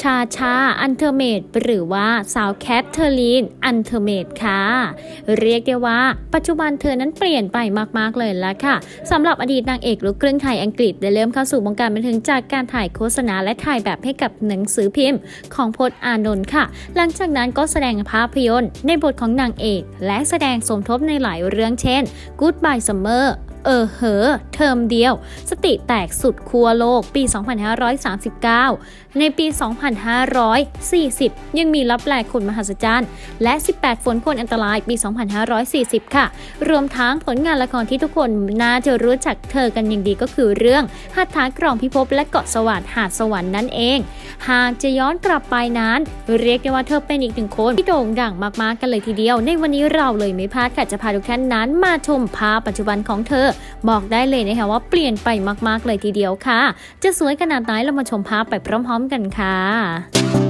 ชาชาอันเทอร์เมดหรือว่าสาวแคทเธอรีนอันเทอร์เมดค่ะ เรียกได้ว่า ปัจจุบันเธอนั้นเปลี่ยนไปมากๆเลยละค่ะสำหรับอดีตนางเอกลูกครึ่งไทยอังกฤษได้เริ่มเข้าสู่วงการบันเทิงจากการถ่ายโฆษณาและถ่ายแบบให้กับหนังสือพิมพ์ ของพจน์อานนท์ค่ะ หลังจากนั้นก็แสดงภาพยนตร์ ในบทของนางเอก และแสดงสมทบในหลายเรื่องเช่น Goodbye Summer เออเหอ เทอมเดียว สติแตกสุดครัวโลกปี 2539 ในปี 2540 ยังมีรับแลกคนมหัศจรรย์ และ 18 ฝนคนอันตรายปี 2540 ค่ะ รวมทั้งผลงานละครที่ทุกคนน่าจะรู้จักเธอกันอย่างดีก็คือเรื่องหัตถากรองพิภพและเกาะสวรรค์หาดสวรรค์นั่นเอง หากจะย้อนกลับไปนั้น เรียกได้ว่าเธอเป็นอีกหนึ่งคนที่โด่งดังมากๆกันเลยทีเดียว ในวันนี้เราเลยไม่พลาดค่ะจะพาทุกท่านนั้นมาชมภาพปัจจุบันของเธอบอกได้เลยนะคะว่าเปลี่ยนไปมากๆเลยทีเดียวค่ะ จะสวยขนาดไหนเรามาชมภาพไปพร้อม ๆ กันค่ะ